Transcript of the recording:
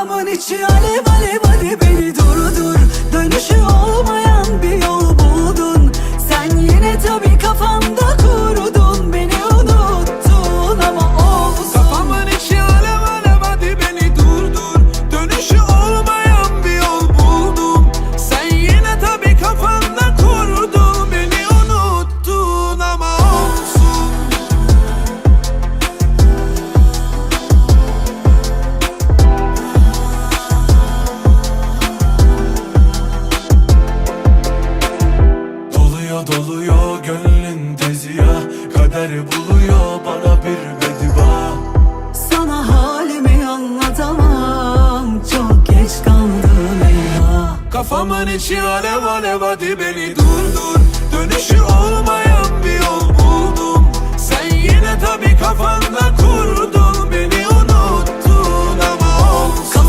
Kafamın içi alev alev hadi beni durdur. Dönüşü olmayan bir yol buldun. Sen yine tabii kafamda Doluyor gönlün tezi ya Kader buluyor bana bir bedba Sana halimi anlatamam Çok geç kaldım eyvah Kafamın içi alev alev hadi beni durdur Dönüşü olmayan bir yol buldum. Sen yine tabi kafanda kurdun